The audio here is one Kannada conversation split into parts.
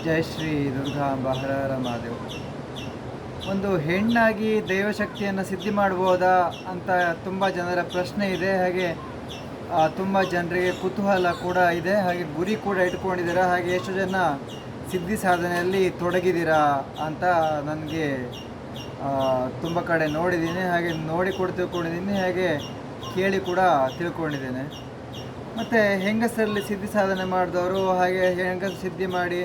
ಜಯ ಶ್ರೀ ದುರ್ಗಾಂಬ ಹರಹರ ಮಹಾದೇವ. ಒಂದು ಹೆಣ್ಣಾಗಿ ದೈವಶಕ್ತಿಯನ್ನು ಸಿದ್ಧಿ ಮಾಡ್ಬೋದಾ ಅಂತ ತುಂಬ ಜನರ ಪ್ರಶ್ನೆ ಇದೆ. ಹಾಗೆ ತುಂಬ ಜನರಿಗೆ ಕುತೂಹಲ ಕೂಡ ಇದೆ. ಹಾಗೆ ಗುರಿ ಕೂಡ ಇಟ್ಕೊಂಡಿದ್ದೀರಾ ಹಾಗೆ ಎಷ್ಟು ಜನ ಸಿದ್ಧಿ ಸಾಧನೆಯಲ್ಲಿ ತೊಡಗಿದ್ದೀರಾ ಅಂತ ನನಗೆ ತುಂಬ ಕಡೆ ನೋಡಿದ್ದೀನಿ. ಹಾಗೆ ನೋಡಿ ಕೂಡ ತಿಳ್ಕೊಂಡಿದ್ದೀನಿ. ಹಾಗೆ ಕೇಳಿ ಕೂಡ ತಿಳ್ಕೊಂಡಿದ್ದೇನೆ. ಮತ್ತು ಹೆಂಗಸರಲ್ಲಿ ಸಿದ್ಧಿ ಸಾಧನೆ ಮಾಡಿದವರು? ಹಾಗೆ ಹೆಂಗಸರು ಸಿದ್ಧಿ ಮಾಡಿ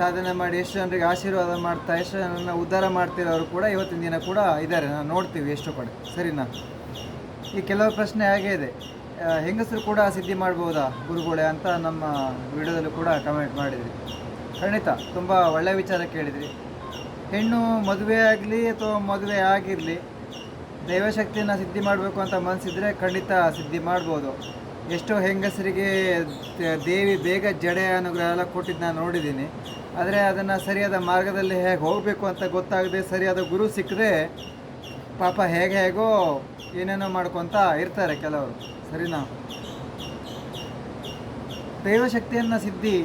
ಸಾಧನೆ ಮಾಡಿ ಎಷ್ಟು ಜನರಿಗೆ ಆಶೀರ್ವಾದ ಮಾಡ್ತಾ, ಎಷ್ಟು ಜನರನ್ನ ಉದ್ಧಾರ ಮಾಡ್ತಿರೋರು ಕೂಡ ಇವತ್ತಿನ ದಿನ ಕೂಡ ಇದ್ದಾರೆ. ನಾವು ನೋಡ್ತೀವಿ ಎಷ್ಟು ಕಡೆ. ಸರಿನಾ? ಈ ಕೆಲವು ಪ್ರಶ್ನೆ ಹಾಗೇ ಇದೆ. ಹೆಂಗಸರು ಕೂಡ ಸಿದ್ಧಿ ಮಾಡ್ಬೋದಾ ಗುರುಗಳೇ ಅಂತ ನಮ್ಮ ವಿಡಿಯೋದಲ್ಲೂ ಕೂಡ ಕಮೆಂಟ್ ಮಾಡಿದ್ರಿ. ಖಂಡಿತ, ತುಂಬ ಒಳ್ಳೆಯ ವಿಚಾರ ಕೇಳಿದ್ರಿ. ಹೆಣ್ಣು ಮದುವೆ ಆಗಲಿ ಅಥವಾ ಮದುವೆ ಆಗಿರಲಿ, ದೈವಶಕ್ತಿಯನ್ನು ಸಿದ್ಧಿ ಮಾಡಬೇಕು ಅಂತ ಮನಸ್ಸಿದ್ರೆ ಖಂಡಿತ ಸಿದ್ಧಿ ಮಾಡ್ಬೋದು. ಎಷ್ಟೋ ಹೆಂಗಸರಿಗೆ ದೇವಿ ಬೇಗ ಜಡೆ ಅನುಗ್ರಹ ಎಲ್ಲ ಕೊಟ್ಟಿದ್ದು ನಾನು ನೋಡಿದ್ದೀನಿ ಆದರೆ ಅದನ್ನು ಸರಿಯಾದ ಮಾರ್ಗದಲ್ಲಿ ಹೇಗೆ ಹೋಗಬೇಕು ಅಂತ ಗೊತ್ತಾಗದೆ ಸರಿಯಾದ ಗುರು ಸಿಕ್ಕದೆ ಪಾಪ ಹೇಗೆ ಹೇಗೋ ಏನೇನೋ ಮಾಡ್ಕೊತ ಇರ್ತಾರೆ ಕೆಲವರು. ಸರಿನಾ? ದೈವಶಕ್ತಿಯನ್ನು ಸಿದ್ಧಿ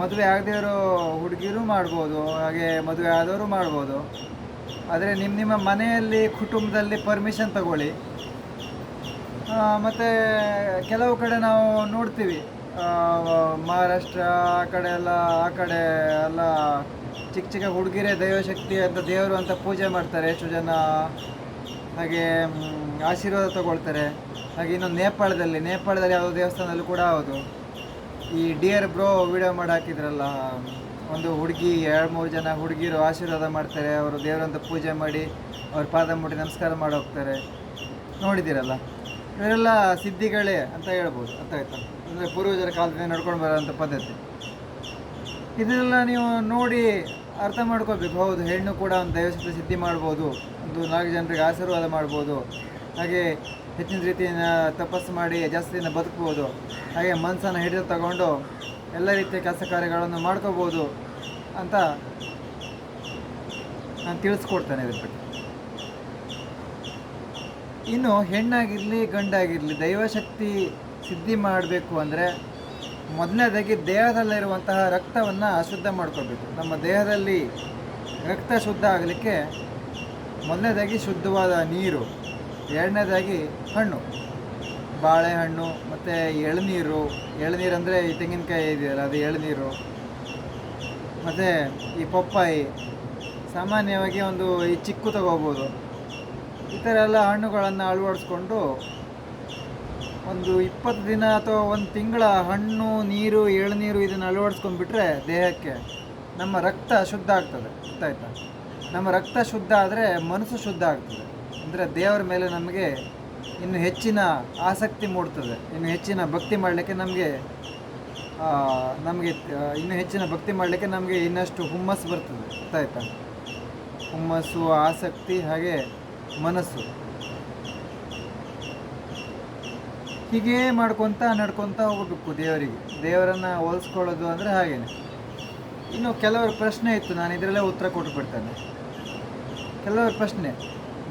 ಮದುವೆ ಆಗದೇ ಇರೋ ಹುಡುಗಿರು ಮಾಡ್ಬೋದು, ಹಾಗೆ ಮದುವೆ ಆದವರು ಮಾಡ್ಬೋದು. ಆದರೆ ನಿಮ್ಮ ನಿಮ್ಮ ಮನೆಯಲ್ಲಿ, ಕುಟುಂಬದಲ್ಲಿ ಪರ್ಮಿಷನ್ ತಗೊಳ್ಳಿ. ಮತ್ತು ಕೆಲವು ಕಡೆ ನಾವು ನೋಡ್ತೀವಿ. ಮಹಾರಾಷ್ಟ್ರ, ಆ ಕಡೆ ಎಲ್ಲ, ಆ ಕಡೆ ಎಲ್ಲ ಚಿಕ್ಕ ಚಿಕ್ಕ ಹುಡುಗಿರೇ ದೈವಶಕ್ತಿ ಅಂತ ದೇವರು ಅಂತ ಪೂಜೆ ಮಾಡ್ತಾರೆ. ಎಷ್ಟು ಜನ ಹಾಗೆ ಆಶೀರ್ವಾದ ತಗೊಳ್ತಾರೆ. ಹಾಗೆ ಇನ್ನೊಂದು ನೇಪಾಳದಲ್ಲಿ ನೇಪಾಳದಲ್ಲಿ ಯಾವುದೋ ದೇವಸ್ಥಾನದಲ್ಲಿ ಕೂಡ ಹೌದು. ಈ ಡಿಯರ್ ಬ್ರೋ ವಿಡಿಯೋ ಮಾಡಿ ಹಾಕಿದ್ರಲ್ಲ, ಒಂದು ಹುಡುಗಿ, ಎರಡು ಮೂರು ಜನ ಹುಡುಗಿರು ಆಶೀರ್ವಾದ ಮಾಡ್ತಾರೆ. ಅವರು ದೇವರಂತ ಪೂಜೆ ಮಾಡಿ ಅವ್ರ ಪಾದ ಮುಟ್ಟಿ ನಮಸ್ಕಾರ ಮಾಡಿ ಹೋಗ್ತಾರೆ. ನೋಡಿದ್ದೀರಲ್ಲ? ಇವರೆಲ್ಲ ಸಿದ್ಧಿಗಳೇ ಅಂತ ಹೇಳ್ಬೋದು ಅಂತ ಆಯ್ತಾ? ಅಂದರೆ ಪೂರ್ವಜರ ಕಾಲದಿಂದ ನಡ್ಕೊಂಡು ಬರೋಂಥ ಪದ್ಧತಿ. ಇದನ್ನೆಲ್ಲ ನೀವು ನೋಡಿ ಅರ್ಥ ಮಾಡ್ಕೋಬೇಕು ಹೌದು, ಹೆಣ್ಣು ಕೂಡ ಒಂದು ದೈವಶಕ್ತಿ ಸಿದ್ಧಿ ಮಾಡ್ಬೋದು, ಒಂದು ನಾಲ್ಕು ಜನರಿಗೆ ಆಶೀರ್ವಾದ ಮಾಡ್ಬೋದು, ಹಾಗೆ ಹೆಚ್ಚಿನ ರೀತಿಯ ತಪಸ್ಸು ಮಾಡಿ ಜಾಸ್ತಿ ದಿನ ಬದುಕ್ಬೋದು, ಹಾಗೆ ಮನಸ್ಸನ್ನು ಹಿಡಿದು ತಗೊಂಡು ಎಲ್ಲ ರೀತಿಯ ಕೆಲಸ ಕಾರ್ಯಗಳನ್ನು ಮಾಡ್ಕೋಬೋದು ಅಂತ ನಾನು ತಿಳಿಸ್ಕೊಡ್ತೇನೆ ಇದ್ರ ಬಗ್ಗೆ. ಇನ್ನು ಹೆಣ್ಣಾಗಿರಲಿ, ಗಂಡಾಗಿರಲಿ, ದೈವಶಕ್ತಿ ಸಿದ್ಧಿ ಮಾಡಬೇಕು ಅಂದರೆ ಮೊದಲನೇದಾಗಿ ದೇಹದಲ್ಲಿರುವಂತಹ ರಕ್ತವನ್ನು ಅಶುದ್ಧ ಮಾಡ್ಕೋಬೇಕು ನಮ್ಮ ದೇಹದಲ್ಲಿ ರಕ್ತ ಶುದ್ಧ ಆಗಲಿಕ್ಕೆ ಮೊದಲನೇದಾಗಿ ಶುದ್ಧವಾದ ನೀರು, ಎರಡನೇದಾಗಿ ಹಣ್ಣು. ಬಾಳೆಹಣ್ಣು ಮತ್ತು ಎಳನೀರು. ಎಳನೀರು ಅಂದರೆ ಈ ತೆಂಗಿನಕಾಯಿ ಇದೆಯಲ್ಲ, ಅದು ಎಳನೀರು. ಮತ್ತು ಈ ಪಪ್ಪಾಯಿ. ಸಾಮಾನ್ಯವಾಗಿ ಒಂದು ಈ ಚಿಕ್ಕು ತಗೋಬೋದು. ಈ ಥರ ಎಲ್ಲ ಹಣ್ಣುಗಳನ್ನು ಅಳವಡಿಸ್ಕೊಂಡು ಒಂದು ಇಪ್ಪತ್ತು ದಿನ ಅಥವಾ ಒಂದು ತಿಂಗಳ ಹಣ್ಣು, ನೀರು, ಎಳನೀರು ಇದನ್ನು ಅಳವಡಿಸ್ಕೊಂಡ್ಬಿಟ್ರೆ ದೇಹಕ್ಕೆ ನಮ್ಮ ರಕ್ತ ಶುದ್ಧ ಆಗ್ತದೆ. ಗೊತ್ತಾಯ್ತಾ? ನಮ್ಮ ರಕ್ತ ಶುದ್ಧ ಆದರೆ ಮನಸ್ಸು ಶುದ್ಧ ಆಗ್ತದೆ. ಅಂದರೆ ದೇವರ ಮೇಲೆ ನಮಗೆ ಇನ್ನು ಹೆಚ್ಚಿನ ಆಸಕ್ತಿ ಮೂಡ್ತದೆ. ಇನ್ನು ಹೆಚ್ಚಿನ ಭಕ್ತಿ ಮಾಡಲಿಕ್ಕೆ ನಮಗೆ ನಮಗೆ ಇನ್ನು ಹೆಚ್ಚಿನ ಭಕ್ತಿ ಮಾಡಲಿಕ್ಕೆ ನಮಗೆ ಇನ್ನಷ್ಟು ಹುಮ್ಮಸ್ಸು ಬರ್ತದೆ. ಗೊತ್ತಾಯ್ತಾ? ಹುಮ್ಮಸ್ಸು, ಆಸಕ್ತಿ, ಹಾಗೆ ಮನಸ್ಸು. ಹೀಗೇ ಮಾಡ್ಕೊತ ನಡ್ಕೊತ ಹೋಗಬೇಕು ದೇವರಿಗೆ. ದೇವರನ್ನು ಹೋಲಿಸ್ಕೊಳ್ಳೋದು ಅಂದರೆ ಹಾಗೇನೆ. ಇನ್ನು ಕೆಲವರು ಪ್ರಶ್ನೆ ಇತ್ತು, ನಾನು ಇದರಲ್ಲೇ ಉತ್ತರ ಕೊಟ್ಬಿಡ್ತೇನೆ ಕೆಲವರು ಪ್ರಶ್ನೆ,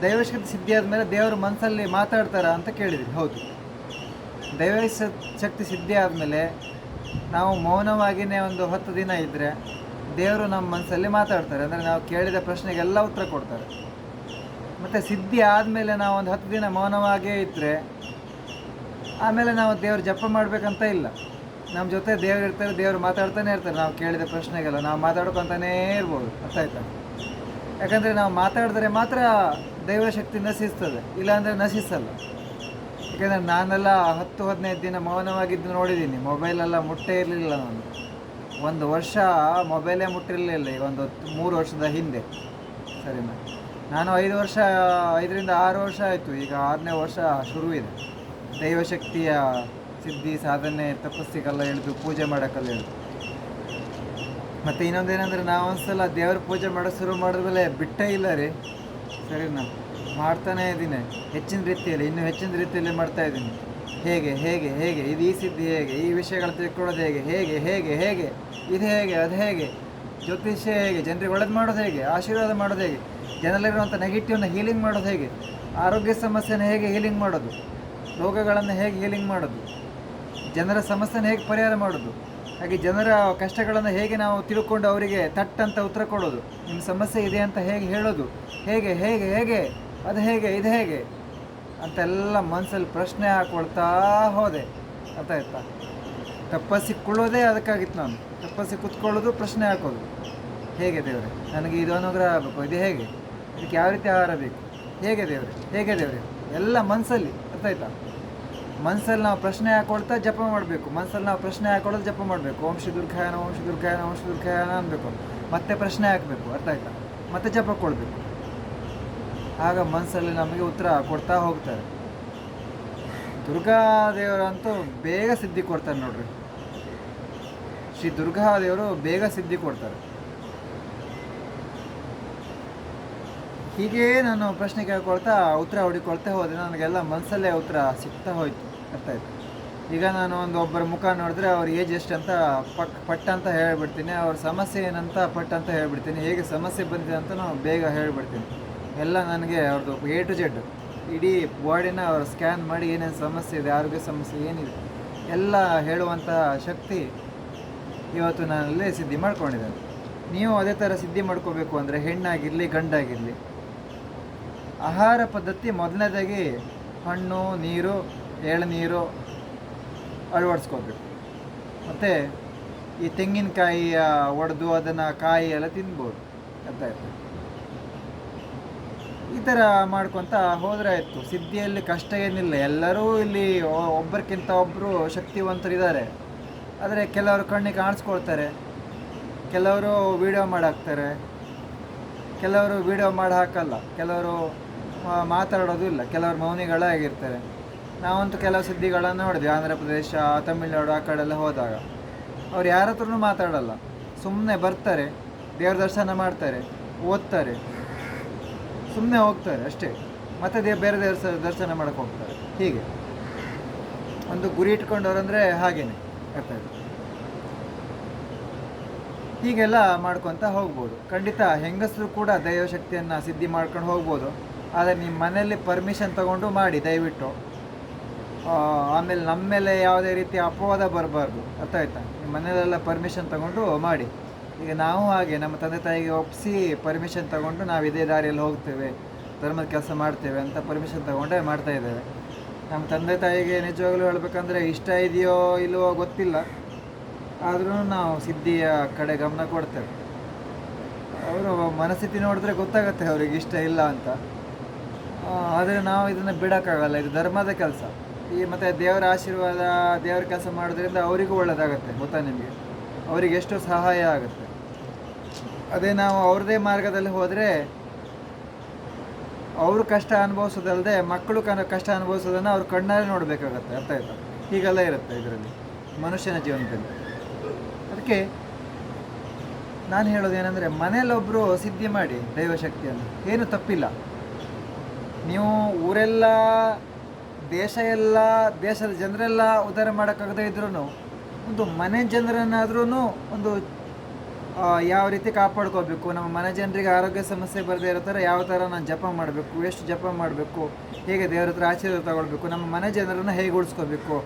ದೈವಶಕ್ತಿ ಸಿದ್ಧಿ ಆದಮೇಲೆ ದೇವರು ಮನಸ್ಸಲ್ಲಿ ಮಾತಾಡ್ತಾರ ಅಂತ ಕೇಳಿದ್ರಿ ಹೌದು. ದೈವ ಶಕ್ತಿ ಸಿದ್ಧಿ ಆದಮೇಲೆ ನಾವು ಮೌನವಾಗಿಯೇ ಒಂದು ಹತ್ತು ದಿನ ಇದ್ದರೆ ದೇವರು ನಮ್ಮ ಮನಸ್ಸಲ್ಲಿ ಮಾತಾಡ್ತಾರೆ. ಅಂದರೆ ನಾವು ಕೇಳಿದ ಪ್ರಶ್ನೆಗೆಲ್ಲ ಉತ್ತರ ಕೊಡ್ತಾರೆ. ಮತ್ತು ಸಿದ್ಧಿ ಆದಮೇಲೆ ನಾವು ಒಂದು ಹತ್ತು ದಿನ ಮೌನವಾಗೇ ಇದ್ದರೆ ಆಮೇಲೆ ನಾವು ದೇವ್ರ ಜಪ ಮಾಡಬೇಕಂತ ಇಲ್ಲ. ನಮ್ಮ ಜೊತೆ ದೇವ್ರು ಇರ್ತಾರೆ, ದೇವ್ರು ಮಾತಾಡ್ತಾನೆ ಇರ್ತಾರೆ. ನಾವು ಕೇಳಿದ ಪ್ರಶ್ನೆಗೆಲ್ಲ, ನಾವು ಮಾತಾಡ್ಕೊತಾನೇ ಇರ್ಬೋದು. ಅರ್ಥ ಆಯ್ತಾ? ಯಾಕಂದರೆ ನಾವು ಮಾತಾಡಿದ್ರೆ ಮಾತ್ರ ದೈವ ಶಕ್ತಿ ನಶಿಸ್ತದೆ, ಇಲ್ಲಾಂದರೆ ನಶಿಸಲ್ಲ. ಯಾಕಂದರೆ ನಾನೆಲ್ಲ ಹತ್ತು, ಹದಿನೈದು ದಿನ ಮೌನವಾಗಿದ್ದು ನೋಡಿದ್ದೀನಿ. ಮೊಬೈಲೆಲ್ಲ ಮುಟ್ಟೇ ಇರಲಿಲ್ಲ ನಾನು. ಒಂದು ವರ್ಷ ಮೊಬೈಲೇ ಮುಟ್ಟಿರಲಿಲ್ಲ ಈಗ ಒಂದು ಮೂರು ವರ್ಷದ ಹಿಂದೆ. ಸರಿನಾ? ನಾನು ಐದು ವರ್ಷ, ಐದರಿಂದ ಆರು ವರ್ಷ ಆಯಿತು. ಈಗ ಆರನೇ ವರ್ಷ ಶುರು ಇದೆ ದೈವಶಕ್ತಿಯ ಸಿದ್ಧಿ, ಸಾಧನೆ, ತಪಸ್ಸಿಗೆಲ್ಲ ಇಳಿದು ಪೂಜೆ ಮಾಡೋಕ್ಕೆಲ್ಲ ಹೇಳಿದ್ರು ಮತ್ತು ಇನ್ನೊಂದೇನೆಂದರೆ ನಾವು ಒಂದ್ಸಲ ದೇವ್ರ ಪೂಜೆ ಮಾಡೋಕೆ ಶುರು ಮಾಡಿದ್ಮೇಲೆ ಬಿಟ್ಟೇ ಇಲ್ಲ ರೀ. ಸರಿನಾ? ಮಾಡ್ತಾನೇ ಇದ್ದೀನಿ. ಹೆಚ್ಚಿನ ರೀತಿಯಲ್ಲಿ, ಇನ್ನೂ ಹೆಚ್ಚಿನ ರೀತಿಯಲ್ಲಿ ಮಾಡ್ತಾ ಇದ್ದೀನಿ. ಹೇಗೆ ಹೇಗೆ ಹೇಗೆ? ಇದು ಈ ಸಿದ್ಧಿ ಹೇಗೆ? ಈ ವಿಷಯಗಳು ತಿಳ್ಕೊಳ್ಳೋದು ಹೇಗೆ? ಹೇಗೆ ಹೇಗೆ ಹೇಗೆ? ಇದು ಹೇಗೆ? ಅದು ಹೇಗೆ? ಜ್ಯೋತಿಷ್ಯ ಹೇಗೆ? ಜನರಿಗೆ ಒಳ್ಳೇದು ಮಾಡೋದು ಹೇಗೆ? ಆಶೀರ್ವಾದ ಮಾಡೋದು ಹೇಗೆ? ಜನರಲ್ಲಿರುವಂಥ ನೆಗೆಟಿವ್ನ ಹೀಲಿಂಗ್ ಮಾಡೋದು ಹೇಗೆ? ಆರೋಗ್ಯ ಸಮಸ್ಯೆನ ಹೇಗೆ ಹೀಲಿಂಗ್ ಮಾಡೋದು? ರೋಗಗಳನ್ನು ಹೇಗೆ ಹೀಲಿಂಗ್ ಮಾಡೋದು? ಜನರ ಸಮಸ್ಯೆನ ಹೇಗೆ ಪರಿಹಾರ ಮಾಡೋದು? ಹಾಗೆ ಜನರ ಕಷ್ಟಗಳನ್ನು ಹೇಗೆ ನಾವು ತಿಳ್ಕೊಂಡು ಅವರಿಗೆ ತಟ್ಟಂತ ಉತ್ತರ ಕೊಡೋದು? ನಿಮ್ಮ ಸಮಸ್ಯೆ ಇದೆ ಅಂತ ಹೇಗೆ ಹೇಳೋದು? ಹೇಗೆ ಹೇಗೆ ಹೇಗೆ? ಅದು ಹೇಗೆ, ಇದು ಹೇಗೆ? ಅಂತೆಲ್ಲ ಮನಸ್ಸಲ್ಲಿ ಪ್ರಶ್ನೆ ಹಾಕ್ಕೊಳ್ತಾ ಹೋದೆ. ಅರ್ಥ ಆಯ್ತಾ? ತಪ್ಪಸಿಕೊಳ್ಳೋದೇ ಅದಕ್ಕಾಗಿತ್ತು ನಾನು. ತಪ್ಪಸಿ ಕೂತ್ಕೊಳ್ಳೋದು, ಪ್ರಶ್ನೆ ಹಾಕೋದು. ಹೇಗೆ ದೇವರೇ? ನನಗೆ ಇದು ಅನುಗ್ರಹ ಆಗಬೇಕು. ಇದು ಹೇಗೆ? ಇದಕ್ಕೆ ಯಾವ ರೀತಿ ಆಹಾರ ಬೇಕು? ಹೇಗೆ ದೇವ್ರೆ? ಹೇಗೆ ದೇವ್ರೆ? ಎಲ್ಲ ಮನಸ್ಸಲ್ಲಿ ಅರ್ಥ ಆಯ್ತಾ? ಮನಸ್ಸಲ್ಲಿ ನಾವು ಪ್ರಶ್ನೆ ಹಾಕೊಳ್ತಾ ಜಪ ಮಾಡಬೇಕು. ಮನಸ್ಸಲ್ಲಿ ನಾವು ಪ್ರಶ್ನೆ ಹಾಕೊಳ್ತಾ ಜಪ ಮಾಡಬೇಕು. ಶ್ರೀ ದುರ್ಗಾಯನ ಶ್ರೀ ದುರ್ಗಾಯನ ಶ್ರೀ ದುರ್ಗಾಯನ ಅನ್ಬೇಕು ಮತ್ತೆ ಪ್ರಶ್ನೆ ಹಾಕಬೇಕು, ಅರ್ಥ ಆಯ್ತಾ? ಮತ್ತೆ ಜಪ ಕೊಡಬೇಕು. ಆಗ ಮನಸ್ಸಲ್ಲಿ ನಮಗೆ ಉತ್ತರ ಕೊಡ್ತಾ ಹೋಗ್ತಾರೆ. ದುರ್ಗಾ ದೇವರಂತೂ ಬೇಗ ಸಿದ್ಧಿ ಕೊಡ್ತಾರೆ ನೋಡ್ರಿ. ಶ್ರೀ ದುರ್ಗಾ ದೇವರು ಬೇಗ ಸಿದ್ಧಿ ಕೊಡ್ತಾರೆ. ಹೀಗೆ ನಾನು ಪ್ರಶ್ನೆ ಕೇಳ್ಕೊಳ್ತಾ ಉತ್ತರ ಹುಡುಕೊಳ್ತಾ ಹೋದೆ. ನನಗೆಲ್ಲ ಮನಸ್ಸಲ್ಲೇ ಉತ್ತರ ಸಿಗ್ತಾ ಹೋಯ್ತು, ಅರ್ಥ ಆಯ್ತು. ಈಗ ನಾನು ಒಂದು ಒಬ್ಬರ ಮುಖ ನೋಡಿದ್ರೆ ಅವ್ರ ಏಜ್ ಎಷ್ಟು ಅಂತ ಪಕ್, ಪಟ್ ಅಂತ ಹೇಳ್ಬಿಡ್ತೀನಿ. ಅವ್ರ ಸಮಸ್ಯೆ ಏನಂತ ಪಟ್ ಅಂತ ಹೇಳ್ಬಿಡ್ತೀನಿ. ಹೇಗೆ ಸಮಸ್ಯೆ ಬಂದಿದೆ ಅಂತ ನಾವು ಬೇಗ ಹೇಳ್ಬಿಡ್ತೀನಿ. ಎಲ್ಲ ನನಗೆ ಅವ್ರದ್ದು ಎ ಟು ಜೆಡ್ ಇಡೀ ಬಾಡಿನ ಅವ್ರು ಸ್ಕ್ಯಾನ್ ಮಾಡಿ ಏನೇನು ಸಮಸ್ಯೆ ಇದೆ, ಆರೋಗ್ಯ ಸಮಸ್ಯೆ ಏನಿದೆ, ಎಲ್ಲ ಹೇಳುವಂಥ ಶಕ್ತಿ ಇವತ್ತು ನಾನಲ್ಲಿ ಸಿದ್ಧಿ ಮಾಡ್ಕೊಂಡಿದ್ದೇನೆ. ನೀವು ಅದೇ ಥರ ಸಿದ್ಧಿ ಮಾಡ್ಕೋಬೇಕು ಅಂದರೆ ಹೆಣ್ಣಾಗಿರಲಿ ಗಂಡಾಗಿರಲಿ ಆಹಾರ ಪದ್ಧತಿ ಮೊದಲನೇದಾಗಿ ಹಣ್ಣು, ನೀರು ಎಳನೀರು ಅಳವಡಿಸ್ಕೋಬೇಕು ಮತ್ತು ಈ ತೆಂಗಿನಕಾಯಿಯ ಒಡೆದು ಅದನ್ನು ಕಾಯಿ ಎಲ್ಲ ತಿನ್ಬೋದು ಅಂತ ಇರ್ತದೆ ಈ ಥರ ಮಾಡ್ಕೊತ ಹೋದರೆ ಆಯಿತು. ಸಿದ್ಧಿಯಲ್ಲಿ ಕಷ್ಟ ಏನಿಲ್ಲ. ಎಲ್ಲರೂ ಇಲ್ಲಿ ಒಬ್ಬರಿಗಿಂತ ಒಬ್ಬರು ಶಕ್ತಿವಂತರಿದ್ದಾರೆ ಆದರೆ ಕೆಲವರು ಕಣ್ಣಿಗೆ ಕಾಣಿಸ್ಕೊಳ್ತಾರೆ. ಕೆಲವರು ವಿಡಿಯೋ ಮಾಡಾಕ್ತಾರೆ. ಕೆಲವರು ವಿಡಿಯೋ ಮಾಡಿ ಹಾಕಲ್ಲ. ಕೆಲವರು ಮಾತಾಡೋದು ಇಲ್ಲ. ಕೆಲವರು ಮೌನಿಗಳಾಗಿರ್ತಾರೆ. ನಾವಂತೂ ಕೆಲವು ಸುದ್ದಿಗಳನ್ನು ನೋಡಿದ್ವಿ. ಆಂಧ್ರ ಪ್ರದೇಶ, ತಮಿಳುನಾಡು ಆ ಕಡೆಲ್ಲ ಹೋದಾಗ. ಅವ್ರು ಯಾರ ಹತ್ರನೂ ಮಾತಾಡಲ್ಲ. ಸುಮ್ಮನೆ ಬರ್ತಾರೆ, ದೇವ್ರ ದರ್ಶನ ಮಾಡ್ತಾರೆ, ಓದ್ತಾರೆ. ಸುಮ್ಮನೆ ಹೋಗ್ತಾರೆ ಅಷ್ಟೇ. ಮತ್ತೆ ದೇ, ಬೇರೆ ದೇವ್ರ ದರ್ಶನ ಮಾಡಕ್ಕೆ ಹೋಗ್ತಾರೆ. ಹೀಗೆ. ಒಂದು ಗುರಿ ಇಟ್ಕೊಂಡವ್ರಂದ್ರೆ ಹಾಗೇನೆ ಇರ್ತಾರೆ ಹೀಗೆಲ್ಲ ಮಾಡ್ಕೊತ ಹೋಗ್ಬೋದು. ಖಂಡಿತ ಹೆಂಗಸರು ಕೂಡ ದೈವಶಕ್ತಿಯನ್ನು ಸಿದ್ಧಿ ಮಾಡ್ಕೊಂಡು ಹೋಗ್ಬೋದು. ಆದರೆ ನಿಮ್ಮ ಮನೆಯಲ್ಲಿ ಪರ್ಮಿಷನ್ ತಗೊಂಡು ಮಾಡಿ, ದಯವಿಟ್ಟು. ಆಮೇಲೆ ನಮ್ಮ ಮೇಲೆ ಯಾವುದೇ ರೀತಿ ಅಪವಾದ ಬರಬಾರ್ದು. ಅರ್ಥ ಆಯ್ತಾ? ನಿಮ್ಮ ಮನೆಯಲ್ಲೆಲ್ಲ ಪರ್ಮಿಷನ್ ತಗೊಂಡು ಮಾಡಿ. ಈಗ ನಾವು ಹಾಗೆ ನಮ್ಮ ತಂದೆ ತಾಯಿಗೆ ಒಪ್ಪಿಸಿ ಪರ್ಮಿಷನ್ ತಗೊಂಡು ನಾವು ಇದೇ ದಾರಿಯಲ್ಲಿ ಹೋಗ್ತೇವೆ, ಧರ್ಮದ ಕೆಲಸ ಮಾಡ್ತೇವೆ ಅಂತ ಪರ್ಮಿಷನ್ ತಗೊಂಡೇ ಮಾಡ್ತಾ ಇದ್ದೇವೆ. ನಮ್ಮ ತಂದೆ ತಾಯಿಗೆ ನಿಜವಾಗಲೂ ಹೇಳಬೇಕಂದ್ರೆ ಇಷ್ಟ ಇದೆಯೋ ಇಲ್ಲವೋ ಗೊತ್ತಿಲ್ಲ. ಆದರೂ ನಾವು ಸಿದ್ಧಿಯ ಕಡೆ ಗಮನ ಕೊಡ್ತೇವೆ. ಅವರು ಮನಸ್ಥಿತಿ ನೋಡಿದ್ರೆ ಗೊತ್ತಾಗುತ್ತೆ ಅವ್ರಿಗೆ ಇಷ್ಟ ಇಲ್ಲ ಅಂತ. ಆದರೆ ನಾವು ಇದನ್ನು ಬಿಡೋಕ್ಕಾಗಲ್ಲ, ಇದು ಧರ್ಮದ ಕೆಲಸ. ಈ ಮತ್ತು ದೇವರ ಆಶೀರ್ವಾದ, ದೇವರ ಕೆಲಸ ಮಾಡೋದ್ರಿಂದ ಅವರಿಗೂ ಒಳ್ಳೆಯದಾಗುತ್ತೆ ಗೊತ್ತಾ ನಿಮಗೆ? ಅವರಿಗೆ ಎಷ್ಟು ಸಹಾಯ ಆಗುತ್ತೆ. ಅದೇ ನಾವು ಅವ್ರದೇ ಮಾರ್ಗದಲ್ಲಿ ಹೋದರೆ ಅವರು ಕಷ್ಟ ಅನುಭವಿಸೋದಲ್ಲದೆ ಮಕ್ಕಳು ಕನ, ಕಷ್ಟ ಅನುಭವಿಸೋದನ್ನು ಅವ್ರು ಕಣ್ಣಾರೆ ನೋಡಬೇಕಾಗತ್ತೆ, ಅರ್ಥ ಆಯ್ತಾ? ಹೀಗೆಲ್ಲ ಇರುತ್ತೆ ಇದರಲ್ಲಿ, ಮನುಷ್ಯನ ಜೀವನದಲ್ಲಿ. ಅದಕ್ಕೆ ನಾನು ಹೇಳೋದೇನೆಂದರೆ ಮನೇಲೊಬ್ಬರು ಸಿದ್ಧಿ ಮಾಡಿ ದೈವಶಕ್ತಿಯನ್ನು. ಏನು ತಪ್ಪಿಲ್ಲ. ನೀವು ಊರೆಲ್ಲ, ದೇಶ ಎಲ್ಲ, ದೇಶದ ಜನರೆಲ್ಲ ಉದ್ಧಾರ ಮಾಡೋಕ್ಕಾಗದೇ ಇದ್ರೂ ಒಂದು ಮನೆ ಜನರನ್ನಾದ್ರೂ ಒಂದು ಯಾವ ರೀತಿ ಕಾಪಾಡ್ಕೋಬೇಕು, ನಮ್ಮ ಮನೆ ಜನರಿಗೆ ಆರೋಗ್ಯ ಸಮಸ್ಯೆ ಬರದೇ ಇರೋ ಥರ ಯಾವ ಥರ ನಾನು ಜಪ ಮಾಡಬೇಕು, ಎಷ್ಟು ಜಪ ಮಾಡಬೇಕು, ಹೇಗೆ ದೇವ್ರ ಹತ್ರ ಆಶೀರ್ವಾದ ತಗೊಳ್ಬೇಕು, ನಮ್ಮ ಮನೆ ಜನರನ್ನು ಹೇಗೆ ಉಳಿಸ್ಕೋಬೇಕು,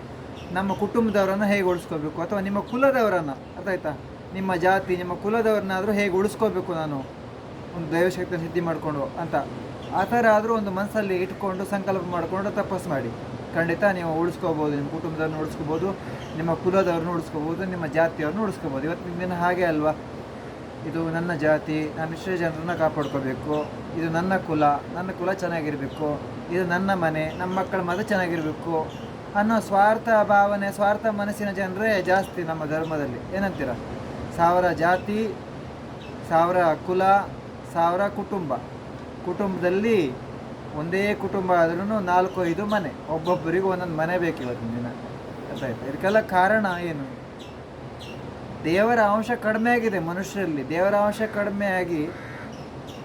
ನಮ್ಮ ಕುಟುಂಬದವರನ್ನು ಹೇಗೆ ಉಳಿಸ್ಕೋಬೇಕು, ಅಥವಾ ನಿಮ್ಮ ಕುಲದವರನ್ನು, ಅರ್ಥ ಆಯ್ತಾ? ನಿಮ್ಮ ಜಾತಿ, ನಿಮ್ಮ ಕುಲದವ್ರನ್ನಾದರೂ ಹೇಗೆ ಉಳಿಸ್ಕೋಬೇಕು ನಾನು? ಒಂದು ದೈವಶಕ್ತಿಯನ್ನು ಸಿದ್ಧಿ ಮಾಡಿಕೊಂಡು ಅಂತ. ಆ ಥರ ಆದರೂ ಒಂದು ಮನಸ್ಸಲ್ಲಿ ಇಟ್ಕೊಂಡು ಸಂಕಲ್ಪ ಮಾಡಿಕೊಂಡು ತಪಸ್ಸು ಮಾಡಿ. ಖಂಡಿತ ನೀವು ಉಳಿಸ್ಕೋಬೋದು, ನಿಮ್ಮ ಕುಟುಂಬದವ್ರನ್ನ ಉಳಿಸ್ಕೋಬೋದು, ನಿಮ್ಮ ಕುಲದವ್ರನ್ನ ಉಳಿಸ್ಕೋಬೋದು, ನಿಮ್ಮ ಜಾತಿಯವ್ರನ್ನ ಉಳಿಸ್ಕೋಬೋದು. ಇವತ್ತಿನ ದಿನ ಹಾಗೆ ಅಲ್ವಾ? ಇದು ನನ್ನ ಜಾತಿ, ನಾನು ಇಷ್ಟೇ ಜನರನ್ನ ಕಾಪಾಡ್ಕೋಬೇಕು. ಇದು ನನ್ನ ಕುಲ ನನ್ನ ಕುಲ ಚೆನ್ನಾಗಿರಬೇಕು. ಇದು ನನ್ನ ಮನೆ, ನಮ್ಮ ಮಕ್ಕಳ ಮತ ಚೆನ್ನಾಗಿರಬೇಕು ಅನ್ನೋ ಸ್ವಾರ್ಥ ಭಾವನೆ, ಸ್ವಾರ್ಥ ಮನಸ್ಸಿನ ಜನರೇ ಜಾಸ್ತಿ ನಮ್ಮ ಧರ್ಮದಲ್ಲಿ. ಏನಂತೀರ? ಸಾವಿರ ಜಾತಿ, ಸಾವಿರ ಕುಲ, ಸಾವಿರ ಕುಟುಂಬ. ಕುಟುಂಬದಲ್ಲಿ ಒಂದೇ ಕುಟುಂಬ ಆದ್ರೂ ನಾಲ್ಕು ಐದು ಮನೆ. ಒಬ್ಬೊಬ್ಬರಿಗೂ ಒಂದೊಂದು ಮನೆ ಬೇಕು ಇವತ್ತಿನ ದಿನ. ಗೊತ್ತಾಯ್ತು ಇದಕ್ಕೆಲ್ಲ ಕಾರಣ ಏನು? ದೇವರ ಅಂಶ ಕಡಿಮೆ ಆಗಿದೆ ಮನುಷ್ಯರಲ್ಲಿ. ದೇವರ ಅಂಶ ಕಡಿಮೆ ಆಗಿ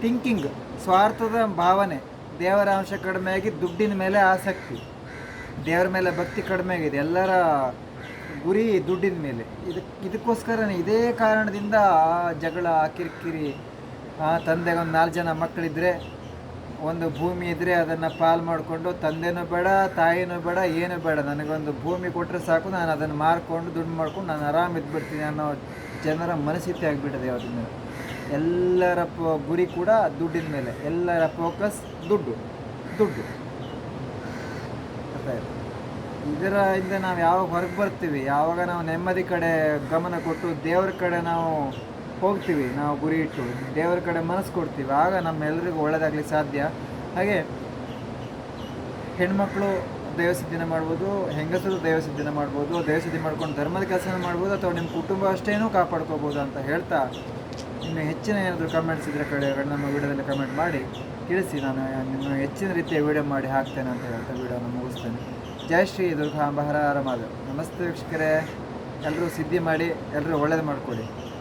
ಥಿಂಕಿಂಗ್ ಸ್ವಾರ್ಥದ ಭಾವನೆ. ದೇವರ ಅಂಶ ಕಡಿಮೆ ಆಗಿ ದುಡ್ಡಿನ ಮೇಲೆ ಆಸಕ್ತಿ. ದೇವರ ಮೇಲೆ ಭಕ್ತಿ ಕಡಿಮೆ ಆಗಿದೆ. ಎಲ್ಲರ ಗುರಿ ದುಡ್ಡಿನ ಮೇಲೆ. ಇದಕ್ಕೆ ಇದಕ್ಕೋಸ್ಕರನೇ ಇದೇ ಕಾರಣದಿಂದ ಜಗಳ, ಕಿರಿಕಿರಿ ಆ ತಂದೆಗೆ ಒಂದು ನಾಲ್ಕು ಜನ ಮಕ್ಕಳಿದ್ರೆ, ಒಂದು ಭೂಮಿ ಇದ್ದರೆ ಅದನ್ನು ಪಾಲು ಮಾಡಿಕೊಂಡು, ತಂದೆನೂ ಬೇಡ, ತಾಯಿನೂ ಬೇಡ, ಏನೂ ಬೇಡ. ನನಗೊಂದು ಭೂಮಿ ಕೊಟ್ಟರೆ ಸಾಕು, ನಾನು ಅದನ್ನು ಮಾರ್ಕೊಂಡು, ದುಡ್ಡು ಮಾಡ್ಕೊಂಡು, ನಾನು ಆರಾಮ ಇದ್ಬಿಡ್ತೀನಿ ಅನ್ನೋ ಜನರ ಮನಸ್ಥಿತಿ ಆಗಿಬಿಟ್ಟಿದೆ ಯಾವುದ್ರ ಮೇಲೆ ಎಲ್ಲರ ಗುರಿ ಕೂಡ ದುಡ್ಡಿನ ಮೇಲೆ. ಎಲ್ಲರ ಫೋಕಸ್ ದುಡ್ಡು. ದುಡ್ಡು. ಇದರ? ಇದರಿಂದ ನಾವು ಯಾವಾಗ ಹೊರಗೆ ಬರ್ತೀವಿ, ಯಾವಾಗ ನಾವು ನೆಮ್ಮದಿ ಕಡೆ ಗಮನ ಕೊಟ್ಟು ದೇವ್ರ ಕಡೆ ನಾವು ಹೋಗ್ತೀವಿ, ನಾವು ಗುರಿ ಇಟ್ಟು, ದೇವರ ಕಡೆ ಮನಸ್ಸು ಕೊಡ್ತೀವಿ, ಆಗ ನಮ್ಮೆಲ್ಲರಿಗೂ ಒಳ್ಳೆಯದಾಗಲಿ ಸಾಧ್ಯ. ಹಾಗೆ ಹೆಣ್ಮಕ್ಳು ದೇವಸಿದ್ಧಿನ ಮಾಡ್ಬೋದು, ಹೆಂಗಸರು ದೇವಸಿದ್ಧಿನ ಮಾಡ್ಬೋದು, ದೇವಸಿದ್ಧಿ ಮಾಡ್ಕೊಂಡು ಧರ್ಮದ ಕೆಲಸನ ಮಾಡ್ಬೋದು, ಅಥವಾ ನಿಮ್ಮ ಕುಟುಂಬ ಅಷ್ಟೇನೂ ಕಾಪಾಡ್ಕೋಬೋದು ಅಂತ ಹೇಳ್ತಾ ಇನ್ನು ಹೆಚ್ಚಿನ ಏನಾದರೂ ಕಮೆಂಟ್ಸ್ ಇದ್ರೆ ಕಡೆ ನಮ್ಮ ವಿಡಿಯೋದಲ್ಲಿ ಕಮೆಂಟ್ ಮಾಡಿ, ತಿಳಿಸಿ, ನಾನು ನಿಮ್ಮ ಹೆಚ್ಚಿನ ರೀತಿಯ ವಿಡಿಯೋ ಮಾಡಿ ಹಾಕ್ತೇನೆ ಅಂತ ಹೇಳ್ತಾ ವಿಡಿಯೋನ ಮುಗಿಸ್ತೇನೆ. ಜಯ ಶ್ರೀ ದುರ್ಗಾಂಬ, ಹರ ಹರ ಮಾಧವ್ ನಮಸ್ತೆ ವೀಕ್ಷಕರೇ ಎಲ್ಲರೂ ಸಿದ್ಧಿ ಮಾಡಿ ಎಲ್ಲರೂ ಒಳ್ಳೇದು ಮಾಡಿಕೊಡಿ